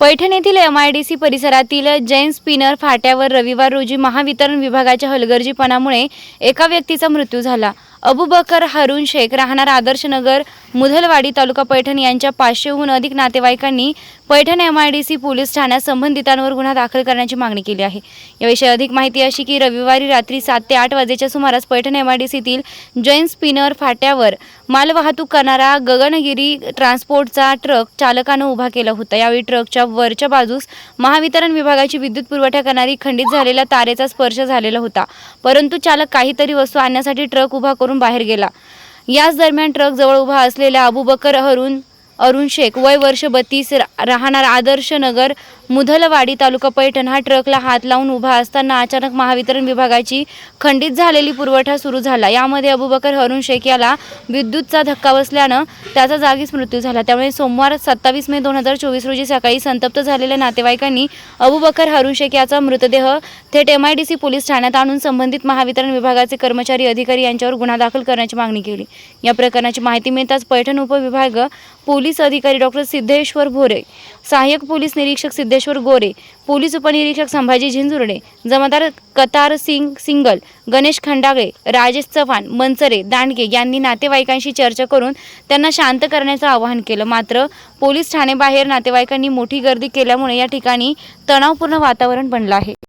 पैठण येथील M I D C परिसरातील Jain spinner फाट्यावर रविवार रोजी महावितरण विभागाच्या हलगर्जीपणामुळे एका व्यक्तीचा मृत्यू झाला. अबुबकर हरून शेख राहणार आदर्श नगर मुधलवाडी तालुका पैठण यांच्या पाचशेहून अधिक नातेवाईकांनी Paithan M I D C police ठाण्यात संबंधितांवर गुन्हा दाखल करण्याची मागणी केली आहे. याविषयी अधिक माहिती अशी की रविवारी रात्री सात ते आठ वाजेच्या सुमारास पैठण एम आय डी सीतील जैन स्पिनर फाट्यावर मालवाहतूक करणारा गगनगिरी ट्रान्सपोर्टचा ट्रक चालकानं उभा केला होता. यावेळी ट्रकच्या वरच्या बाजूस महावितरण विभागाची विद्युत पुरवठा करणारी खंडित झालेल्या तारेचा स्पर्श झालेला होता. परंतु चालक काहीतरी वस्तू आणण्यासाठी ट्रक उभा करून बाहेर गेला. याच दरम्यान ट्रक जवळ उभा असलेल्या अबू बकर हरून अरुण शेख. वय वर्ष बत्तीस राहणार आदर्श नगर मुधलवाडी तालुका पैठण. हा ट्रकला हात लावून उभा असताना अचानक महावितरण विभागाची खंडित झालेली पुरवठा सुरू झाला. यामध्ये अबुबकर अरुण शेख याला विद्युतचा धक्का बसल्यानं त्याचा जागीच मृत्यू झाला. त्यामुळे सोमवार सत्तावीस मे दोन हजार चोवीस रोजी सकाळी संतप्त झालेल्या नातेवाईकांनी अबुबकर हरुण शेख याचा मृतदेह थेट M I D C police ठाण्यात आणून संबंधित महावितरण विभागाचे कर्मचारी अधिकारी यांच्यावर गुन्हा दाखल करण्याची मागणी केली. या प्रकरणाची माहिती मिळताच पैठण उपविभाग पोलीस पोलीस अधिकारी डॉक्टर सिद्धेश्वर भोरे सहाय्यक पोलीस निरीक्षक सिद्धेश्वर गोरे पोलीस उपनिरीक्षक संभाजी झिंजुर्डे जमादार कतार सिंग सिंगल गणेश खंडागळे राजेश चव्हाण मनसरे दांडगे यांनी नातेवाईकांशी चर्चा करून त्यांना शांत करण्याचं आवाहन केलं. मात्र पोलीस ठाणेबाहेर नातेवाईकांनी मोठी गर्दी केल्यामुळे या ठिकाणी तणावपूर्ण वातावरण बनलं आहे.